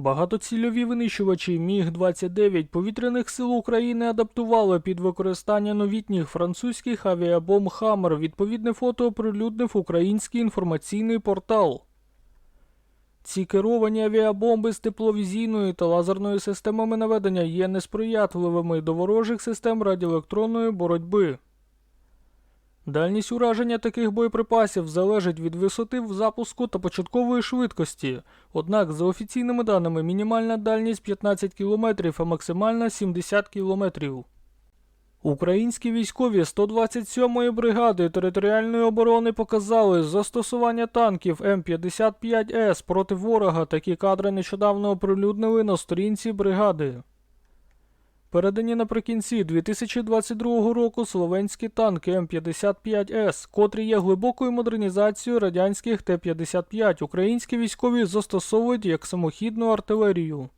Багатоцільові винищувачі Міг-29 повітряних сил України адаптували під використання новітніх французьких авіабомб «Хаммер». Відповідне фото оприлюднив український інформаційний портал. Ці керовані авіабомби з тепловізійною та лазерною системами наведення є несприятливими до ворожих систем радіоелектронної боротьби. Дальність ураження таких боєприпасів залежить від висоти в запуску та початкової швидкості. Однак, за офіційними даними, мінімальна дальність 15 км, а максимальна 70 км. Українські військові 127-ї бригади територіальної оборони показали застосування танків М55С проти ворога. Такі кадри нещодавно оприлюднили на сторінці бригади. Передані наприкінці 2022 року словенські танки М55С, котрі є глибокою модернізацією радянських Т-55, українські військові застосовують як самохідну артилерію.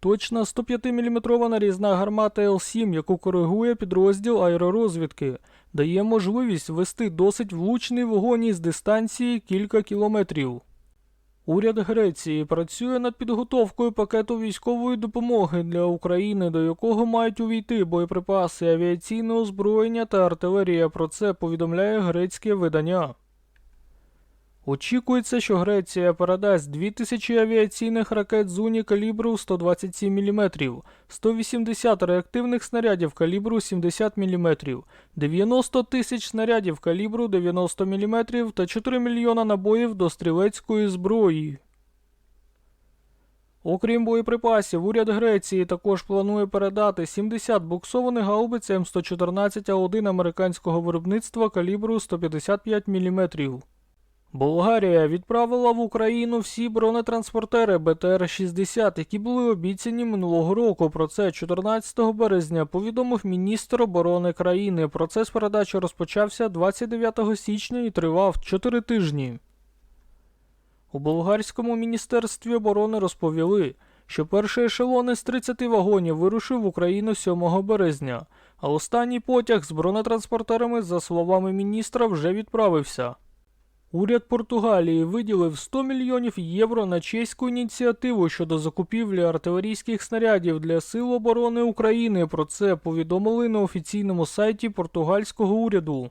Точна 105-мм нарізна гармата Л-7, яку коригує підрозділ аеророзвідки, дає можливість вести досить влучний вогонь із дистанції кілька кілометрів. Уряд Греції працює над підготовкою пакету військової допомоги для України, до якого мають увійти боєприпаси, авіаційне озброєння та артилерія. Про це повідомляє грецьке видання. Очікується, що Греція передасть 2000 авіаційних ракет Зуні калібру 127 мм, 180 реактивних снарядів калібру 70 мм, 90 тисяч снарядів калібру 90 мм та 4 мільйона набоїв до стрілецької зброї. Окрім боєприпасів, уряд Греції також планує передати 70 буксованих гаубиць М114А1 американського виробництва калібру 155 мм. Болгарія відправила в Україну всі бронетранспортери БТР-60, які були обіцяні минулого року. Про це 14 березня повідомив міністр оборони країни. Процес передачі розпочався 29 січня і тривав 4 тижні. У болгарському міністерстві оборони розповіли, що перший ешелон із 30 вагонів вирушив в Україну 7 березня, а останній потяг з бронетранспортерами, за словами міністра, вже відправився. Уряд Португалії виділив 100 мільйонів євро на чеську ініціативу щодо закупівлі артилерійських снарядів для Сил оборони України. Про це повідомили на офіційному сайті португальського уряду.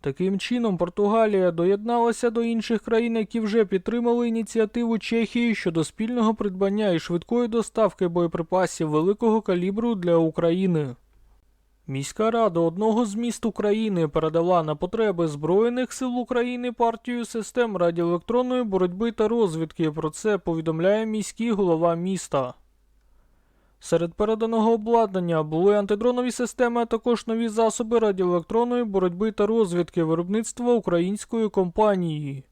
Таким чином, Португалія доєдналася до інших країн, які вже підтримали ініціативу Чехії щодо спільного придбання і швидкої доставки боєприпасів великого калібру для України. Міська рада одного з міст України передала на потреби Збройних сил України партію систем радіоелектронної боротьби та розвідки. Про це повідомляє міський голова міста. Серед переданого обладнання були антидронові системи, а також нові засоби радіоелектронної боротьби та розвідки виробництва української компанії.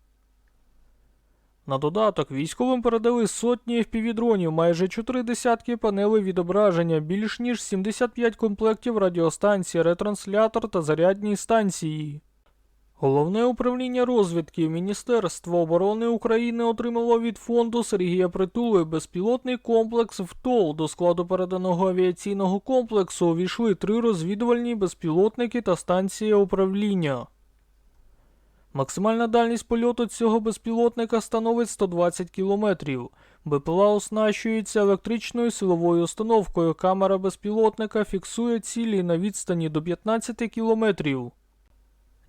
На додаток військовим передали сотні FPV-дронів, майже 4 десятки панелей відображення, більш ніж 75 комплектів радіостанцій, ретранслятор та зарядні станції. Головне управління розвідки Міністерства оборони України отримало від фонду Сергія Притули безпілотний комплекс ВТОЛ. До складу переданого авіаційного комплексу увійшли три розвідувальні безпілотники та станція управління. Максимальна дальність польоту цього безпілотника становить 120 км. БПЛА оснащується електричною силовою установкою. Камера безпілотника фіксує цілі на відстані до 15 км.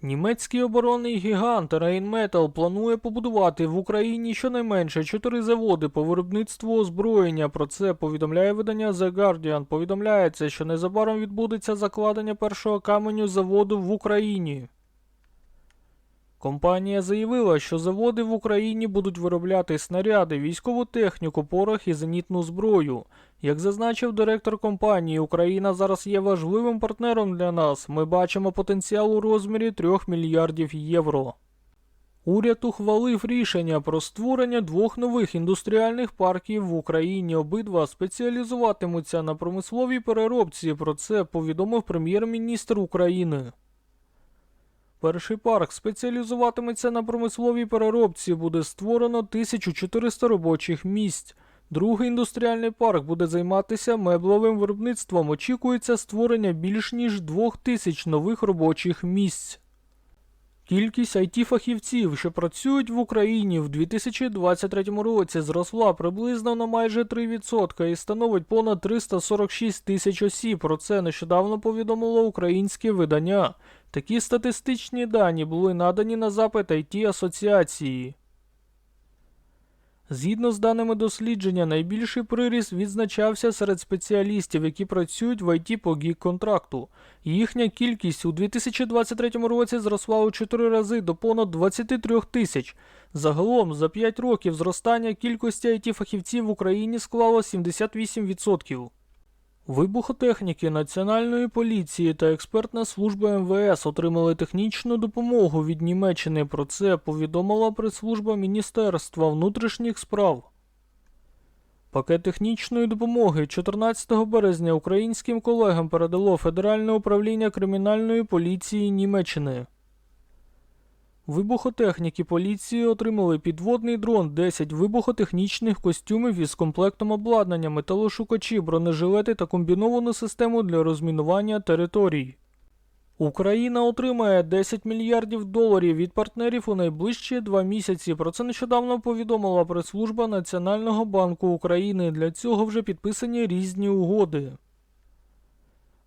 Німецький оборонний гігант Rheinmetall планує побудувати в Україні щонайменше 4 заводи по виробництву озброєння. Про це повідомляє видання The Guardian. Повідомляється, що незабаром відбудеться закладення першого каменю заводу в Україні. Компанія заявила, що заводи в Україні будуть виробляти снаряди, військову техніку, порох і зенітну зброю. Як зазначив директор компанії, Україна зараз є важливим партнером для нас. Ми бачимо потенціал у розмірі 3 мільярдів євро. Уряд ухвалив рішення про створення двох нових індустріальних парків в Україні. Обидва спеціалізуватимуться на промисловій переробці. Про це повідомив прем'єр-міністр України. Перший парк спеціалізуватиметься на промисловій переробці. Буде створено 1400 робочих місць. Другий індустріальний парк буде займатися мебловим виробництвом. Очікується створення більш ніж 2000 нових робочих місць. Кількість it фахівців, що працюють в Україні в 2023 році, зросла приблизно на майже 3% і становить понад 346 тисяч осіб. Про це нещодавно повідомило українське видання. Такі статистичні дані були надані на запит it асоціації. Згідно з даними дослідження, найбільший приріст відзначався серед спеціалістів, які працюють в IT по гік-контракту. Їхня кількість у 2023 році зросла у 4 рази до понад 23 тисяч. Загалом за 5 років зростання кількості it фахівців в Україні склало 78%. Вибухотехніки Національної поліції та експертна служба МВС отримали технічну допомогу від Німеччини. Про це повідомила прес-служба Міністерства внутрішніх справ. Пакет технічної допомоги 14 березня українським колегам передало Федеральне управління кримінальної поліції Німеччини. Вибухотехніки поліції отримали підводний дрон, 10 вибухотехнічних костюмів із комплектом обладнання, металошукачі, бронежилети та комбіновану систему для розмінування територій. Україна отримає 10 мільярдів доларів від партнерів у найближчі два місяці. Про це нещодавно повідомила прес-служба Національного банку України. Для цього вже підписані різні угоди.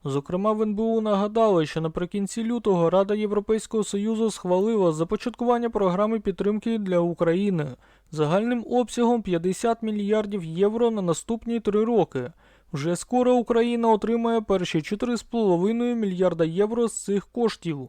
Зокрема, в НБУ нагадали, що наприкінці лютого Рада Європейського Союзу схвалила започаткування програми підтримки для України загальним обсягом 50 мільярдів євро на наступні три роки. Вже скоро Україна отримає перші 4,5 мільярда євро з цих коштів.